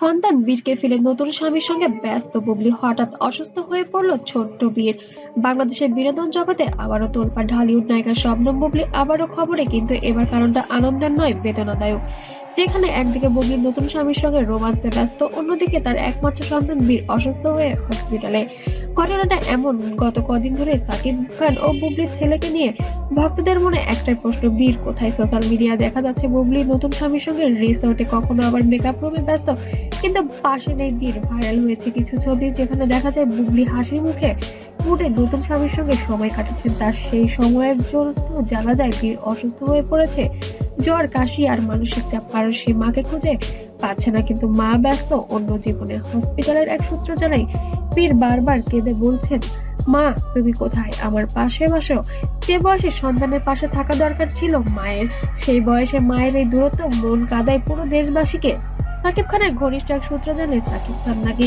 সন্তান বীরকে ফেলে নতুন স্বামীর সঙ্গে ব্যস্ত বুবলি হঠাৎ অসুস্থ হয়ে পড়ল ছোট্ট বীর। বাংলাদেশের বিনোদন জগতে আবারও তোলপাড়, ঢালিউড নায়িকা শবনম বুবলি আবারও খবরে, কিন্তু এবার কারণটা আনন্দের নয়, বেদনাদায়ক। যেখানে একদিকে বুবলির নতুন স্বামীর সঙ্গে রোমান্সে ব্যস্ত, অন্যদিকে তার একমাত্র সন্তান বীর অসুস্থ হয়ে হসপিটালে। ঘটনাটা এমন, গত কদিন ধরে সাকিব খান ও বুবলির ছেলেকে নিয়ে ভক্তদের মনে একটাই প্রশ্ন, বীর কোথায়? সোশ্যাল মিডিয়া দেখা যাচ্ছে বুবলির নতুন স্বামীর সঙ্গে রিসোর্টে কখনো আবার মেকআপ রুমে ব্যস্ত? কিন্তু পাশে নেই বীর ভাইরাল হয়েছে কিছু ছবি যেখানে দেখা যায় বুবলি হাসি মুখে মুডে নতুন স্বামীর সঙ্গে সময় কাটাচ্ছেন। তার সেই সময়ের জন্য জানা যায় বীর অসুস্থ হয়ে পড়েছে। জ্বর, কাশি আর মানসিক চাপ। কারণ সে মাকে খুঁজে পাচ্ছে না, কিন্তু মা ব্যস্ত। অন্য জীবনে হসপিটালের এক সূত্র জানাই বীর বারবার কেঁদে বলছেন, মা, তুমি কোথায়? আমার পাশে বসো। যে বয়সে সন্তানের পাশে থাকা দরকার ছিল মায়ের, সেই বয়সে মায়ের এই দূরত্ব মন কাদায় পুরো দেশবাসীকে সাকিব খানের ঘনিষ্ঠ এক সূত্র জানে সাকিব খান নাকি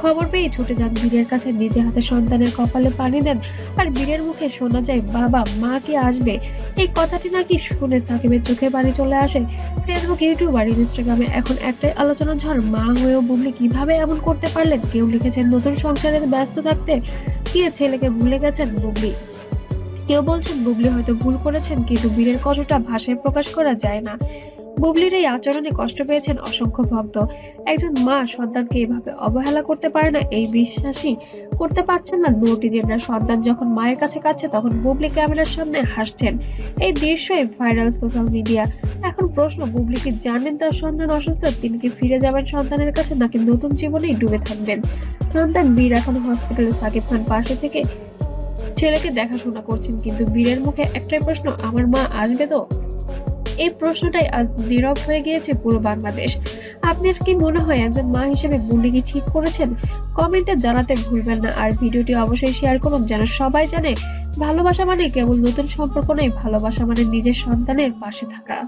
খবর পেয়ে ছুটে যান বীরের কাছে। নিজে হাতে সন্তানের কপালে পানি দেন আর বীরের মুখে শোনা যায়, বাবা, মা কি আসবে? এই কথাটি নাকি শুনে সাকিবের চোখে পানি চলে আসে। ফেসবুক, ইউটিউব আর ইনস্টাগ্রামে এখন একটাই আলোচনা ঝড় মা হয়েও বুবলি কীভাবে এমন করতে পারলেন? কেউ লিখেছেন, নতুন সংসারে ব্যস্ত থাকতে গিয়ে ছেলেকে ভুলে গেছেন বুবলি? কেউ বলছেন, বুবলি হয়তো ভুল করেছেন, কিন্তু বীরের কষ্টটা ভাষায় প্রকাশ করা যায় না। বুবলির এই আচরণে কষ্ট পেয়েছেন অসংখ্য ভক্ত। একজন মা সন্তানকে এভাবে অবহেলা করতে পারে না, এই বিশ্বাসই করতে পারছেন না নোটিজেনরা। সন্তান যখন মায়ের কাছে কাছে তখন বুবলি ক্যামেরার সামনে হাসছেন। এই দৃশ্যই ভাইরাল সোশ্যাল মিডিয়া। এখন প্রশ্ন, বুবলি কি জানেন তার সন্তান অসুস্থ? তিনি কি ফিরে যাবেন সন্তানের কাছে, নাকি নতুন জীবনেই ডুবে থাকবেন? সন্তান বীর এখন হসপিটালে সাকিব খান পাশে থেকে ছেলেকে দেখাশোনা করছেন। কিন্তু বীরের মুখে একটাই প্রশ্ন, আমার মা আসবে তো? এই প্রশ্নটাই আজ নীরব হয়ে গিয়েছে পুরো বাংলাদেশ। আপনার কি মনে হয় একজন মা হিসেবে বুল্লি কি ঠিক করেছেন? কমেন্টে জানাতে ভুলবেন না। আর ভিডিওটি অবশ্যই শেয়ার করুন যেন সবাই জানে, ভালোবাসা মানে কেবল নতুন সম্পর্ক নয়, ভালোবাসা মানে নিজের সন্তানের পাশে থাকা।